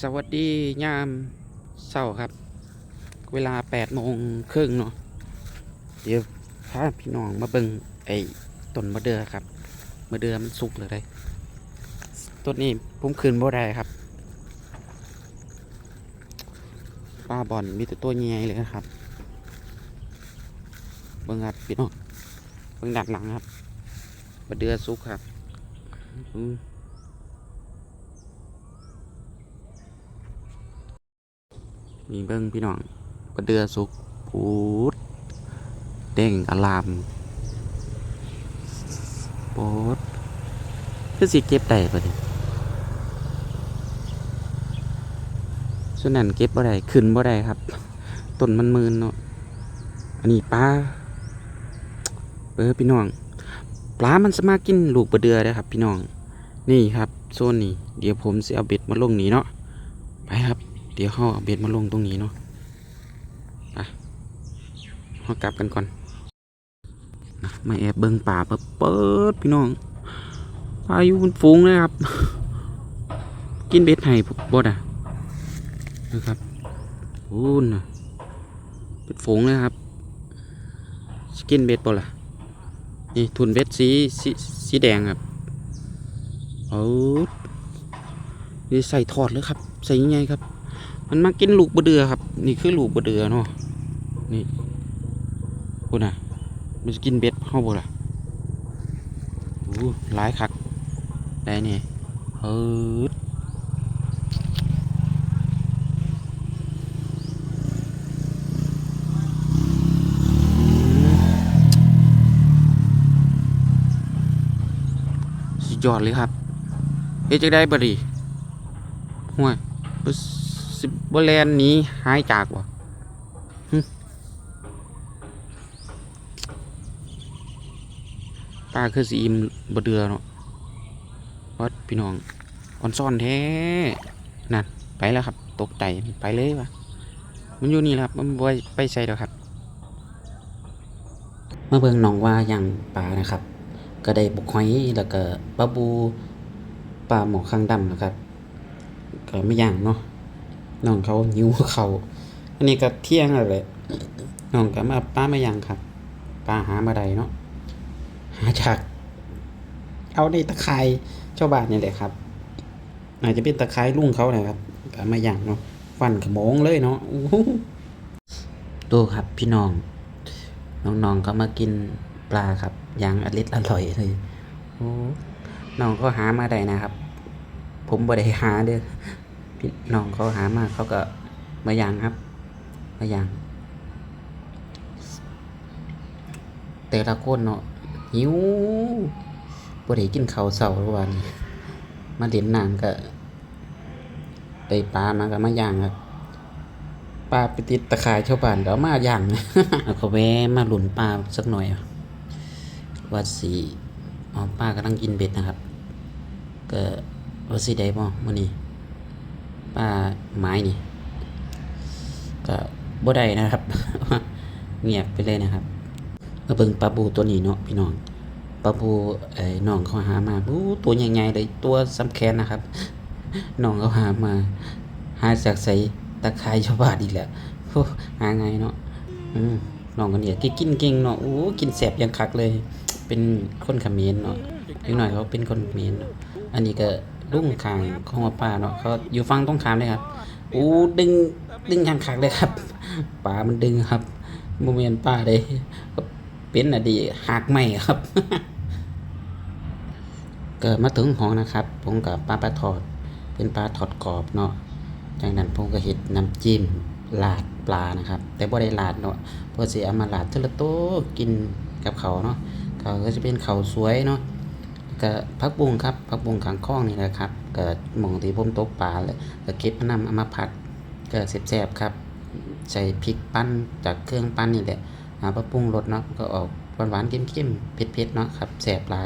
สวัสดียามเช้าครับ เวลาแปดโมงครึ่งเนาะเดี๋ยวพาพี่น้องมาเบิ่งไอ้ต้นมะเดือครับมะเดือมันสุกเลยได้ต้นนี้ผมคืนบ่ได้ครับปลาบอลมีแต่ตัวใหญ่ๆเลยครับ เบิ่งครับพี่น้องเบิ่งดักหลังครับมะเดือสุกครับอืม มีเบิ้งพี่น้องกระเดือสุกพูดเด้งอลามโปดคือสิเก็บได้ปะดิส่วนนั้นเก็บบ่ได้ขึ้นบ่ได้ครับต้นมันมืนเนาะอันนี้ปลาเออพี่น้องปลามันสามารถกินลูกบะเดือได้ครับ พี่น้อง นี่ครับโซนนี้เดี๋ยวผมจะเอาเบ็ดมาลงนี้เนาะไปครับ เดี๋ยวเขาเอาเบ็ดมาลงตรงนี้เนาะไปเขากลับกันก่อนนะมาแอบเบิ่งป่าเปิดเปิดพี่น้องปลาอยู่บนฟูงเลยครับ กินเบ็ดไห้บดอะนะครับอู้นะเป็นฝูงเลยครับสกินเบ็ดบดล่ะนี่ทุนเบ็ดสีสีสีแดงครับเอานี่ใส่ถอดเลยครับ ใส่ยังไงครับ มันมากินลูกบะเดือครับ นี่คือลูกบะเดือเนาะนี่คุณน่ะมันจะกินเบ็ดเข้าบ่ล่ะโอ้หลายคักได้เนี่ยเฮ้ยสุดยอดเลยครับเฮ้ยจะได้บ่ดีห่วยบ สิบแลนนี้หายจากวะหึตาคือสีอิมบเดือเนาะวัดพี่น้องออนซ่อนแท้นั่นไปแล้วครับ ตกใจไปเลยวะมันอยู่นี่แหละครับ มันบ่ไปใส่แล้วครับเมื่อเบิ่งน้องว่าอย่างปลานะครับ ก็ได้บุกหอยแล้วก็ปลาบูปลาหมอข้างดำนะครับก็ไม่ย่างเนาะ น้องเขาหิวเขาอันนี้ก็เที่ยงแล้วแหละน้องก็มาป้าม่ย่างครับป้าหามาใดเนาะหาจาก เอาในตะไคร้เจ้าบ้านนี่แหละครับ อาจจะเป็นตะไคร้ลุงเขาแหละครับก็มาย่างเนาะฟันขโมงเลยเนาะอู้หูดูครับพี่น้อง น้องๆก็มากินปลาครับอย่างอริดอร่อยเลยโอ้น้องก็หามาได้นะครับ ผมบ่ได้หาเด้อ พี่น้องเขาหามากเขาก็มาย่างครับมาย่าง แต่ละคนเนาะหิวบ่ได้กินข้าวเช้าทุกวันนี้มาเล่นน้ำก็ได้ปลามาก็มาย่างครับปลาไปติดตะข่ายชาวบ้านก็เอามาย่างแล้วก็แวะมาหลุนปลาสักหน่อยว่าสิอ๋อป้ากำลังกินเบ็ดนะครับ ก็ว่าสิได้บ่มื้อนี้ ป้าไม้นี่ก็บ่ได้นะครับ เงียบไปเลยนะครับมาเบิ่งปลาบูตัวนี้เนาะพี่น้องปลาบูไอ้น้องเขาหามาบูตัวใหญ่ๆเลยตัวสำแขนนะครับน้องเขาหามา หาจากใส่ตะไคร้ชาวบ้านอีกแล้วอ้หาไงเนาะอืมน้องคนนี้ก็กินเก่งเนาะโอ้กินแสบยังคักเลย เป็นคนขมรเนาะอีกหน่อยเขาเป็นคนขมรเนาะอันนี้ก็ ลุงคางของว่าป้าเนาะเขาอยู่ฟังตรงขามเลยครับอู้ดึงดึงยันคักเลยครับป้ามันดึงครับโมเมนป้าเลยเป็นอดีหักไม่ครับ เกิดมาถึงห้องนะครับผมกับป้าปลาทอด เป็นปลาทอดกรอบเนาะจากนั้นผมก็เห็ดน้ำจิ้มลาดปลานะครับ แต่บ่ได้ลาดเนาะเพราะสิเอามาลาดเทละโตกินกับเขาเนาะเขาก็จะเป็นเขาสวยเนาะ ก็พักบุงครับพักบุงขางคล้องนี่แหละครับก็หมองที่ผมตกปลาแล้วก็เก็บมานำเอามาผัดก็แซ่บๆครับ ใส่พริกปั้นจากเครื่องปั้นนี่แหละมาปรุงรสเนาะก็ออกหวานๆเค็มๆเผ็ดๆเนาะครับแซ่บหลาย